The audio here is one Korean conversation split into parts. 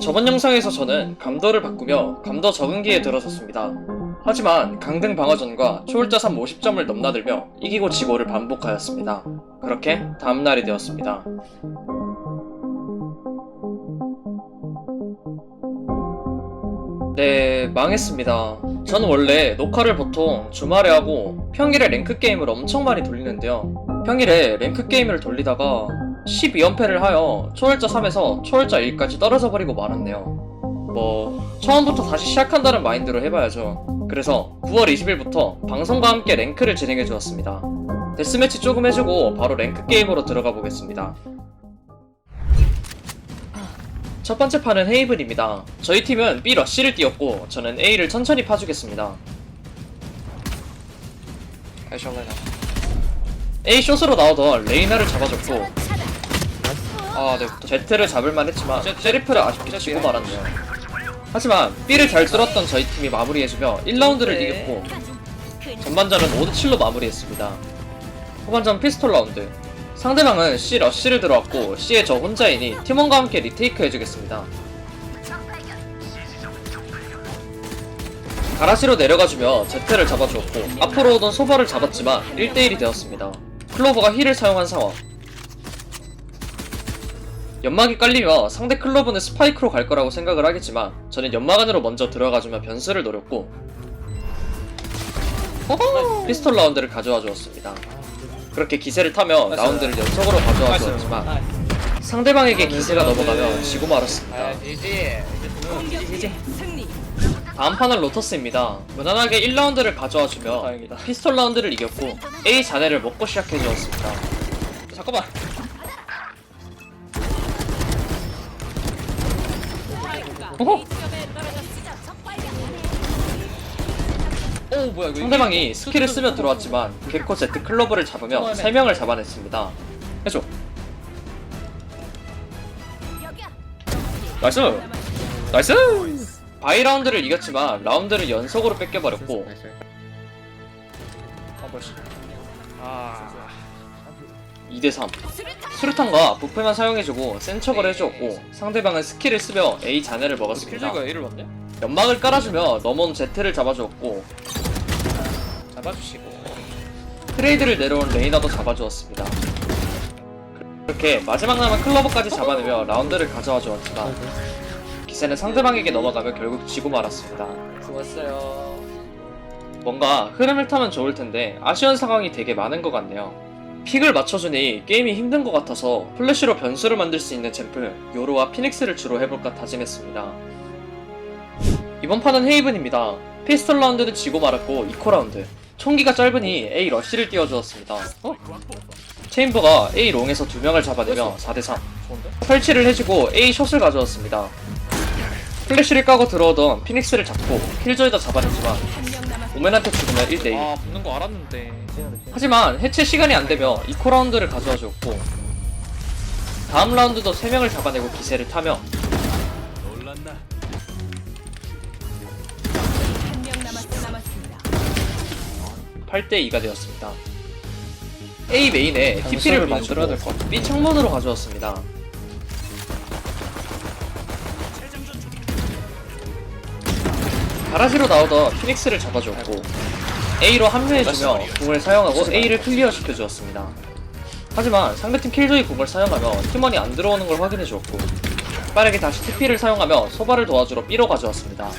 저번 영상에서 저는 감도를 바꾸며 감도 적응기에 들어섰습니다. 하지만 강등 방어전과 초월자 3 50점을 넘나들며 이기고 지고를 반복하였습니다. 그렇게 다음날이 되었습니다. 네, 망했습니다. 저는 원래 녹화를 보통 주말에 하고 평일에 랭크 게임을 엄청 많이 돌리는데요. 평일에 랭크 게임을 돌리다가 12연패를 하여 초월자 3에서 초월자 1까지 떨어져 버리고 말았네요. 뭐 처음부터 다시 시작한다는 마인드로 해봐야죠. 그래서 9월 20일부터 방송과 함께 랭크를 진행해 주었습니다. 데스매치 조금 해주고 바로 랭크 게임으로 들어가 보겠습니다. 첫 번째 판은 헤이븐입니다. 저희 팀은 B 러쉬를 띄웠고 저는 A를 천천히 파주겠습니다. A 숏으로 나오던 레이나를 잡아줬고 아, 네. Z를 잡을만 했지만 셰리프를 아쉽게 치고 말았네요. 하지만 B를 잘 뚫었던 저희 팀이 마무리해주며 1라운드를 이겼고 전반전은 5대7로 마무리했습니다. 후반전 피스톨 라운드 상대방은 C 러쉬를 들어왔고 C에 저 혼자이니 팀원과 함께 리테이크 해주겠습니다. 가라시로 내려가주며 Z를 잡아주었고 앞으로 오던 소바를 잡았지만 1대1이 되었습니다. 클로버가 힐을 사용한 상황 연막이 깔리며 상대 클로버는 스파이크로 갈 거라고 생각을 하겠지만 저는 연막 안으로 먼저 들어가주며 변수를 노렸고 피스톨 라운드를 가져와 주었습니다. 그렇게 기세를 타며 라운드를 연속으로 가져와 주었지만 상대방에게 기세가 넘어가며 지고 말았습니다. 다음 판은 로터스입니다. 무난하게 1라운드를 가져와 주며 피스톨 라운드를 이겼고 A 자네를 먹고 시작해 주었습니다. 잠깐만. 어허! 오 뭐야 이거 상대방이 스킬을 쓰며 들어왔지만 개코 Z 클로버를 잡으며 3명을 잡아냈습니다. 해줘. 나이스! 나이스! 바이 라운드를 이겼지만 라운드를 연속으로 뺏겨버렸고 아 벌써 아 2대3 수류탄과 부패만 사용해주고 센 척을 해주었고 상대방은 스킬을 쓰며 A 자네를 먹었습니다. A를? 연막을 깔아주며 넘어온 Z를 잡아주었고 잡아주시고 트레이드를 내려온 레이나도 잡아주었습니다. 그렇게 마지막 남은 클로버까지 잡아내며 라운드를 가져와 주었지만 기세는 상대방에게 넘어가며 결국 지고 말았습니다. 수고했어요 뭔가 흐름을 타면 좋을 텐데 아쉬운 상황이 되게 많은 것 같네요. 픽을 맞춰주니 게임이 힘든 것 같아서 플래시로 변수를 만들 수 있는 챔프 요로와 피닉스를 주로 해볼까 다짐했습니다. 이번 판은 헤이븐입니다. 피스톨 라운드는 지고 말았고 이코 라운드 총기가 짧으니 A 러쉬를 띄워주었습니다. 어? 체인버가 A 롱에서 두 명을 잡아내며 4대3 좋은데? 설치를 해주고 A 숏을 가져왔습니다. 플래시를 까고 들어오던 피닉스를 잡고 킬조이더 잡아냈지만 오맨한테 죽으면 1대1 아 붙는 거 알았는데 하지만 해체 시간이 안 되며 이코 라운드를 가져와 줬고 다음 라운드도 3명을 잡아내고 기세를 타며 8대2가 되었습니다. A 메인에 TP를 만들어야 될 것. B 창문으로 가져왔습니다. 가라지로 나오던 피닉스를 잡아줬고 A로 합류해주며 궁을 사용하고 A를 클리어 시켜주었습니다. 하지만 상대팀 킬조이 궁을 사용하며 팀원이 안 들어오는 걸 확인해주었고 빠르게 다시 TP를 사용하며 소바를 도와주러 B로 가져왔습니다.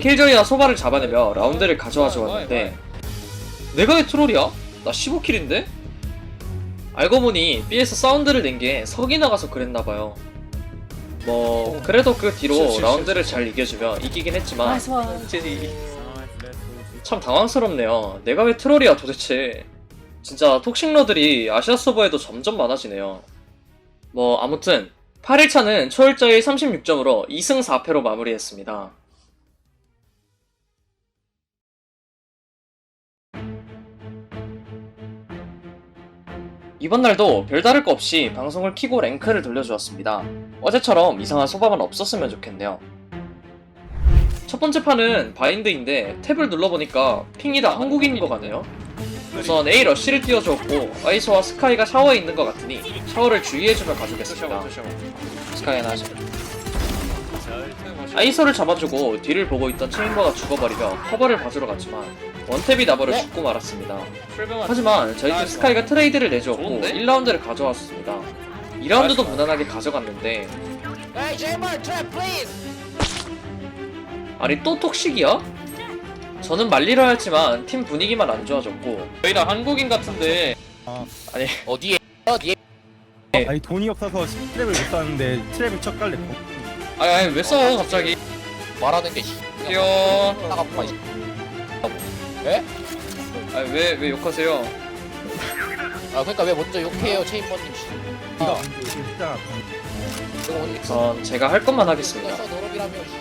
킬조이와 소바를 잡아내며 라운드를 가져와 주었는데 내가 왜 트롤이야? 나 15킬인데? 알고 보니 B에서 사운드를 낸 게 석이 나가서 그랬나봐요. 뭐 그래도 그 뒤로 라운드를 잘 이겨주며 이기긴 했지만 참 당황스럽네요. 내가 왜 트롤이야 도대체. 진짜 톡식러들이 아시아 서버에도 점점 많아지네요. 뭐 아무튼 8일차는 초월자의 36점으로 2승 4패로 마무리했습니다. 이번 날도 별다를 거 없이 방송을 키고 랭크를 돌려주었습니다. 어제처럼 이상한 소방은 없었으면 좋겠네요. 첫 번째 판은 바인드인데 탭을 눌러보니까 핑이 다 한국인인 것 같네요. 우선 A 러쉬를 띄워주었고 아이소와 스카이가 샤워에 있는 것 같으니 샤워를 주의해주며 가주겠습니다 스카이 나죠 아이소를 잡아주고 뒤를 보고 있던 체인버가 죽어버리며 커버를 봐주러 갔지만 원탭이 나버려 어? 죽고 말았습니다 하지만 저희 팀 나이스. 스카이가 트레이드를 내주었고 좋은데? 1라운드를 가져왔습니다 2라운드도 나이스. 무난하게 가져갔는데! 아니 또 톡식이야? 저는 말리려 했지만 팀 분위기만 안 좋아졌고 저희 다 한국인 같은데 아니 어디에? 어디에? 아니 돈이 없어서 트랩을 못 샀는데 트랩을 척 깔랬고 아니 아니 왜써 갑자기 말하는 게 씨. 뛰어 나가 봐. 이 아니 왜, 왜 욕하세요? 아 그러니까 왜 먼저 욕해요, 체인버님 씨. 아, 했잖아 이거 전 제가 할 것만 하겠습니다.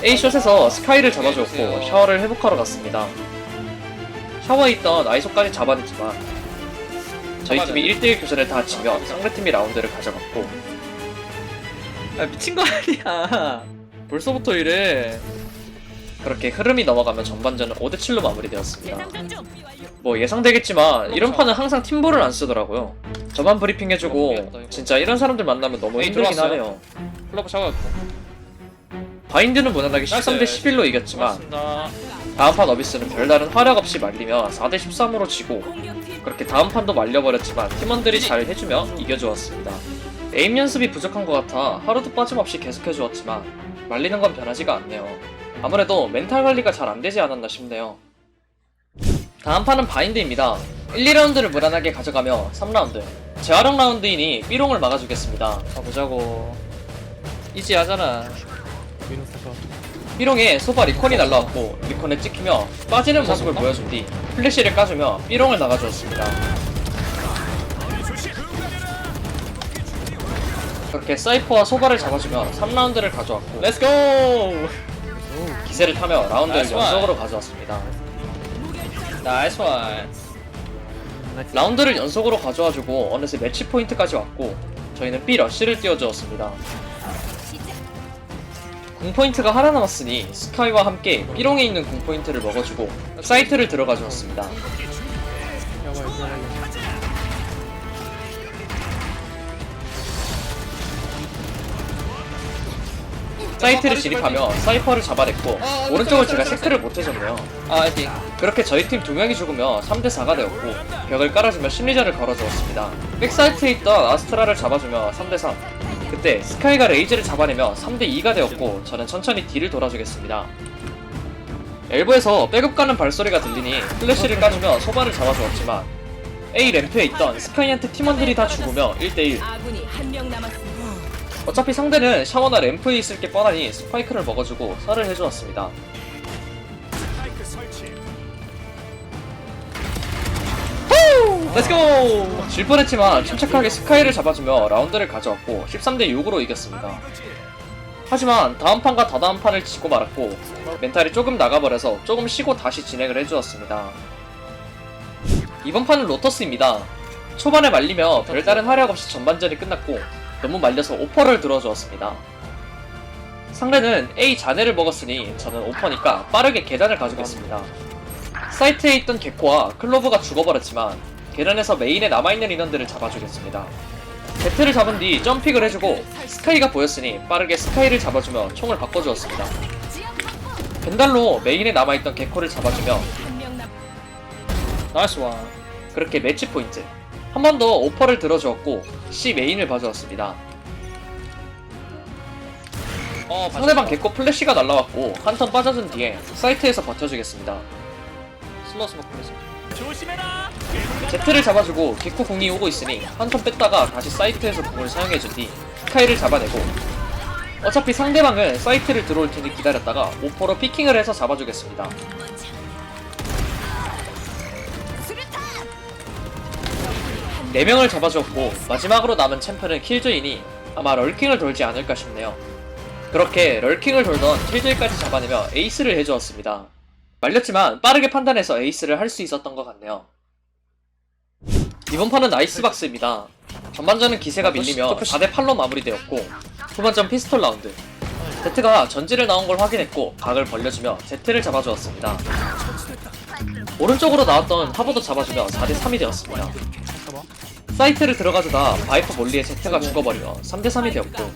A숏에서 스카이를 잡아줬고 해주세요. 샤워를 회복하러 갔습니다 샤워에 있던 아이소까지 잡아냈지만 저희. 팀이 1대1 교전을 다 지며 상대팀이 라운드를 가져갔고 아 미친 거 아니야. 벌써부터 이래. 그렇게 흐름이 넘어가면 전반전은 5대7로 마무리되었습니다. 뭐 예상되겠지만 이런 판은 항상 팀볼을 안 쓰더라고요. 저만 브리핑 해주고 진짜 이런 사람들 만나면 너무 힘들긴? 하네요. 클럽 샤워였고. 바인드는 무난하게 13대 나이스. 11로 이겼지만 다음 판 어비스는 별다른 활약 없이 말리며 4대 13으로 지고 그렇게 다음 판도 말려버렸지만 팀원들이 잘 해주며 이겨주었습니다. 에임 연습이 부족한 것 같아 하루도 빠짐없이 계속해주었지만 말리는 건 변하지가 않네요. 아무래도 멘탈 관리가 잘 안되지 않았나 싶네요. 다음 판은 바인드입니다. 1, 2라운드를 무난하게 가져가며 3라운드 재활용 라운드이니 삐롱을 막아주겠습니다. 가보자고 이지 하잖아 삐롱에 소바 리콘이 날라왔고 리콘에 찍히며 빠지는 모습을 보여준 뒤 플래시를 까주며 삐롱을 나가주었습니다. 그렇게 사이퍼와 소바를 잡아주며 3라운드를 가져왔고 렛츠고 기세를 타며 라운드를 원. 연속으로 가져왔습니다. 나이스 원 라운드를 연속으로 가져와주고 어느새 매치 포인트까지 왔고 저희는 B 러쉬를 띄워주었습니다. 궁포인트가 하나 남았으니 스카이와 함께 B롱에 있는 궁포인트를 먹어주고 사이트를 들어가 주었습니다. 사이트를 진입하며 사이퍼를 잡아냈고 아, 오른쪽을 제가 체크를 못해줬네요. 아 에디 그렇게 저희 팀 두 명이 죽으며 3대4가 되었고 벽을 깔아주며 심리전을 걸어주었습니다. 백사이트에 있던 아스트라를 잡아주며 3대3 그때 스카이가 레이즈를 잡아내며 3대2가 되었고 저는 천천히 D를 돌아주겠습니다. 엘보에서 백업 가는 발소리가 들리니 플래시를 까주며 소바를 잡아주었지만 A 램프에 있던 스카이한테 팀원들이 다 죽으며 1대1 아군이 한 명 남았습니다. 어차피 상대는 샤워나 램프에 있을 게 뻔하니 스파이크를 먹어주고 설을 해주었습니다. 렛츠고! 질 뻔했지만 침착하게 스카이를 잡아주며 라운드를 가져왔고 13대 6으로 이겼습니다. 하지만 다음 판과 다다음 판을 지고 말았고 멘탈이 조금 나가버려서 조금 쉬고 다시 진행을 해주었습니다. 이번 판은 로터스입니다. 초반에 말리며 별다른 활약 없이 전반전이 끝났고 너무 말려서 오퍼를 들어주었습니다. 상대는 A 잔해를 먹었으니 저는 오퍼니까 빠르게 계단을 가져겠습니다. 사이트에 있던 개코와 클로브가 죽어버렸지만 계단에서 메인에 남아있는 인원들을 잡아주겠습니다. 배트를 잡은 뒤 점픽을 해주고 스카이가 보였으니 빠르게 스카이를 잡아주며 총을 바꿔주었습니다. 벤달로 메인에 남아있던 개코를 잡아주며. 나이스 원 그렇게 매치 포인트 한 번 더 오퍼를 들어주었고 C 메인을 봐주었습니다. 어 상대방 개코 플래시가 날라왔고 한 턴 빠져준 뒤에 사이트에서 버텨주겠습니다. 슬러 스모크 플레스 제트를 잡아주고 개코 공이 오고 있으니 한 턴 뺐다가 다시 사이트에서 공을 사용해준 뒤 스카이를 잡아내고 어차피 상대방은 사이트를 들어올 테니 기다렸다가 오퍼로 피킹을 해서 잡아주겠습니다. 네명을 잡아주었고 마지막으로 남은 챔프는 킬조이니 아마 럴킹을 돌지 않을까 싶네요. 그렇게 럴킹을 돌던 킬조이까지 잡아내며 에이스를 해주었습니다. 말렸지만 빠르게 판단해서 에이스를 할 수 있었던 것 같네요. 이번 판은 나이스박스입니다. 전반전은 기세가 밀리며 4대 8로 마무리되었고 후반전 피스톨 라운드 제트가 전지를 나온 걸 확인했고 각을 벌려주며 제트를 잡아주었습니다. 오른쪽으로 나왔던 하버도 잡아주며 4대 3이 되었습니다. 사이트를 들어가주다 바이퍼 몰리에 제트가 죽어버리며 3대3이 되었고.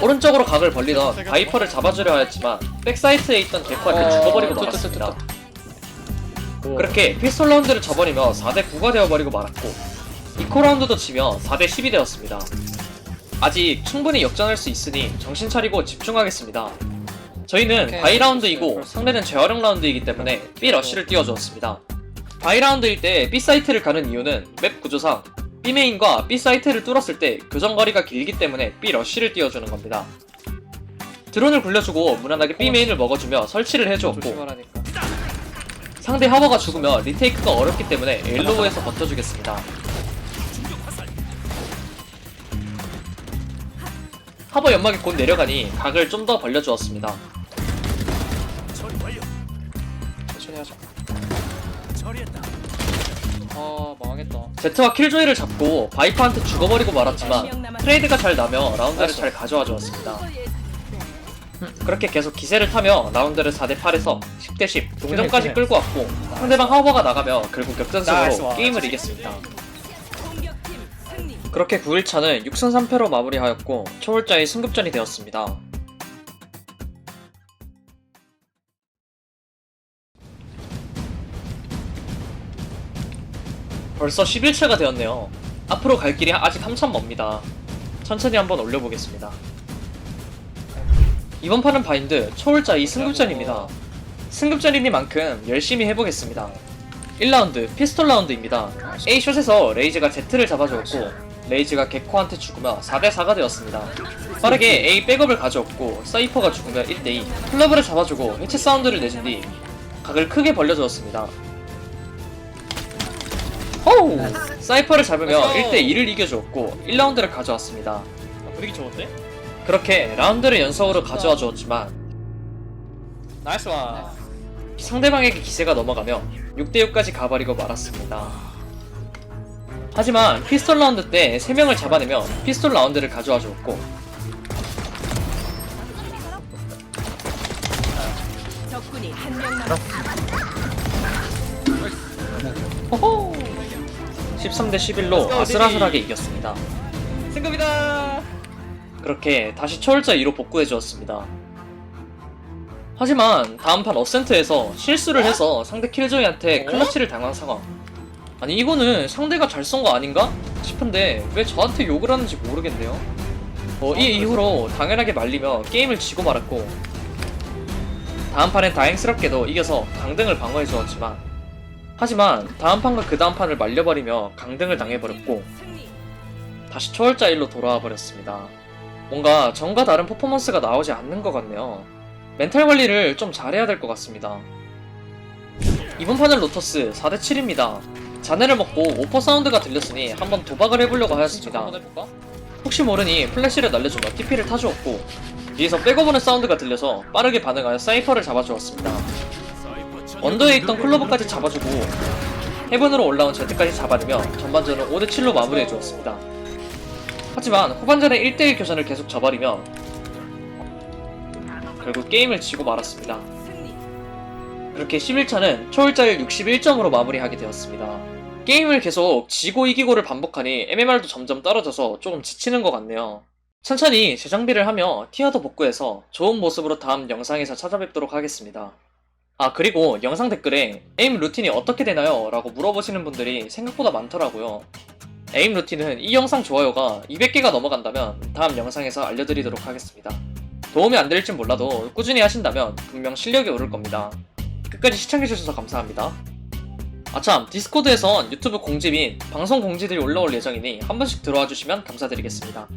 오른쪽으로 각을 벌리던 바이퍼를 잡아주려 하였지만 백사이트에 있던 개코한테 어, 죽어버리고 말았습니다. 또, 그렇게 피스톨 라운드를 져버리며 4대 9가 되어버리고 말았고 이코 라운드도 지며 4대 10이 되었습니다. 아직 충분히 역전할 수 있으니 정신 차리고 집중하겠습니다. 저희는. 바이 라운드이고 상대는 재활용 라운드이기 때문에 B 러쉬를 띄워주었습니다. 바이 라운드일 때 B 사이트를 가는 이유는 맵 구조상 B 메인과 B 사이트를 뚫었을 때 교전 거리가 길기 때문에 B 러쉬를 띄워주는 겁니다. 드론을 굴려주고 무난하게 B 메인을 먹어주며 설치를 해주었고. 상대 하버가 죽으면 리테이크가 어렵기 때문에 엘로우에서 버텨주겠습니다. 하버 연막이 곧 내려가니 각을 좀 더 벌려주었습니다. 아 망했다. 제트와 킬조이를 잡고 바이퍼한테 죽어버리고 말았지만 트레이드가 잘 나며 라운드를 잘 가져와 주었습니다. 그렇게 계속 기세를 타며 라운드를 4대8에서 10대10 동점까지 끌고 왔고 상대방 하버가 나가며 결국 역전승으로 와. 게임을 이겼습니다. 그렇게 9일차는 6승 3패로 마무리하였고 초월자의 승급전이 되었습니다. 벌써 11차가 되었네요. 앞으로 갈 길이 아직 한참 먼니다. 천천히 한번 올려보겠습니다. 이번 판은 바인드 초월자의 승급전입니다. 승급전이니만큼 열심히 해보겠습니다. 1라운드 피스톨 라운드입니다. A 숏에서 레이즈가 Z를 잡아주었고 레이즈가 개코한테 죽으며 4대4가 되었습니다. 빠르게 A 백업을 가져왔고 사이퍼가 죽으며 1대2 클러브를 잡아주고 해체 사운드를 내준 뒤 각을 크게 벌려주었습니다. 사이퍼를 잡으며 go! 1대2를 이겨주었고 1라운드를 가져왔습니다. 아, 분위기 좋은데? 그렇게 라운드를 연속으로 가져와 주었지만 나이스 와. 상대방에게 기세가 넘어가며 6대6까지 가버리고 말았습니다. 하지만 피스톨 라운드 때 3명을 잡아내며 피스톨 라운드를 가져와 주었고 적군이 한 명 남았습니다. 13대 11로 아슬아슬하게 이겼습니다. 승급이다. 그렇게 다시 초월자 2로 복구해 주었습니다. 하지만 다음 판 어센트에서 실수를 해서 상대 킬조이한테 클러치를 당한 상황. 아니 이거는 상대가 잘 쏜 거 아닌가 싶은데 왜 저한테 욕을 하는지 모르겠네요. 어, 이 이후로 당연하게 말리며 게임을 지고 말았고 다음 판엔 다행스럽게도 이겨서 강등을 방어해 주었지만 하지만 다음 판과 그 다음 판을 말려버리며 강등을 당해버렸고. 다시 초월자 1로 돌아와 버렸습니다. 뭔가 전과 다른 퍼포먼스가 나오지 않는 것 같네요. 멘탈 관리를 좀 잘해야 될 것 같습니다. 이번 판은 로터스 4대 7입니다. 자네를 먹고 오퍼 사운드가 들렸으니 한번 도박을 해보려고 하였습니다. 혹시 모르니 플래시를 날려주며 TP를 타주었고 뒤에서 백업오는 사운드가 들려서 빠르게 반응하여 사이퍼를 잡아주었습니다. 언더에 있던 클로버까지 잡아주고 헤븐으로 올라온 제트까지 잡아내며 전반전을 5대7로 마무리해주었습니다. 하지만 후반전에 1대1 교전을 계속 져버리며 결국 게임을 지고 말았습니다. 그렇게 11차는 초월자일 61점으로 마무리하게 되었습니다. 게임을 계속 지고 이기고를 반복하니 MMR도 점점 떨어져서 조금 지치는 것 같네요. 천천히 재정비를 하며 티어도 복구해서 좋은 모습으로 다음 영상에서 찾아뵙도록 하겠습니다. 아 그리고 영상 댓글에 에임 루틴이 어떻게 되나요? 라고 물어보시는 분들이 생각보다 많더라고요. 에임 루틴은 이 영상 좋아요가 200개가 넘어간다면 다음 영상에서 알려드리도록 하겠습니다. 도움이 안 될진 몰라도 꾸준히 하신다면 분명 실력이 오를 겁니다. 끝까지 시청해주셔서 감사합니다. 아참, 디스코드에선 유튜브 공지 및 방송 공지들이 올라올 예정이니 한 번씩 들어와 주시면 감사드리겠습니다.